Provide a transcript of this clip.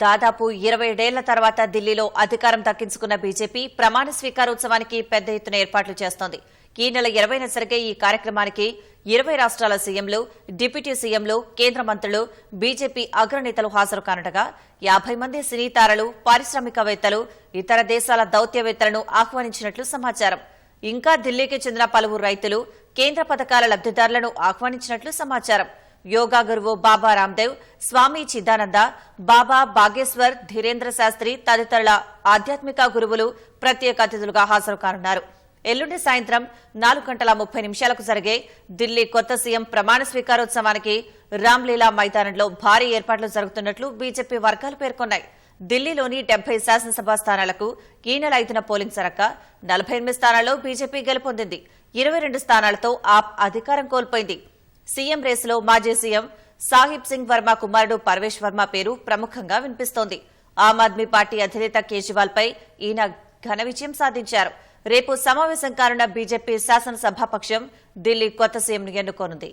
దాదాపు ఇరవై ఏళ్ళ తర్వాత ఢిల్లీలో అధికారం దక్కించుకున్న బీజేపీ ప్రమాణ స్వీకారోత్సవానికి పెద్ద ఎత్తున ఏర్పాట్లు చేస్తోంది. ఈ నెల ఇరవైన జరిగే ఈ కార్యక్రమానికి ఇరవై రాష్ట్రాల సీఎంలు డిప్యూటీ సీఎంలు కేంద్ర మంత్రులు బీజేపీ అగ్రనేతలు హాజరు కానుండగా యాభై మంది సినీ తారలు పారిశ్రామికవేత్తలు ఇతర దేశాల దౌత్యవేత్తలను ఆహ్వానించినట్లు సమాచారం. ఇంకా ఢిల్లీకి చెందిన పలువురు రైతులు కేంద్ర పథకాల లబ్దిదారులను ఆహ్వానించినట్లు సమాచారం. యోగా గురువు బాబా రామ్దేవ్ స్వామి చిదానంద బాబా బాగేశ్వర్ ధీరేంద్ర శాస్త్రి తదితరుల ఆధ్యాత్మిక గురువులు ప్రత్యేక అతిథులుగా హాజరు కానున్నారు. ఎల్లుండి సాయంత్రం నాలుగు గంటల ముప్పై నిమిషాలకు జరిగే ఢిల్లీ కొత్త సీఎం ప్రమాణ స్వీకారోత్సవానికి రామ్లీలా మైదానంలో భారీ ఏర్పాట్లు జరుగుతున్నట్లు బీజేపీ వర్గాలు పేర్కొన్నాయి. ఢిల్లీలోని డెబ్బై శాసనసభ స్థానాలకు ఈ నెల ఐదున పోలింగ్ జరగక నలభై ఎనిమిది స్థానాల్లో బీజేపీ గెలుపొందింది. ఇరవై రెండు స్థానాలతో ఆప్ అధికారం కోల్పోయింది. సీఎం రేసులో మాజీ సీఎం సాహిబ్ సింగ్ వర్మ కుమారుడు పర్వేష్ వర్మ పేరు ప్రముఖంగా వినిపిస్తోంది. ఆమ్ ఆద్మీ పార్టీ అధినేత కేజ్రీవాల్ పై ఈయన ఘన విజయం సాధించారు. రేపు సమావేశం కానున్న బీజేపీ శాసనసభాపక్షం ఢిల్లీ కొత్త సీఎంను ఎన్నుకోనుంది.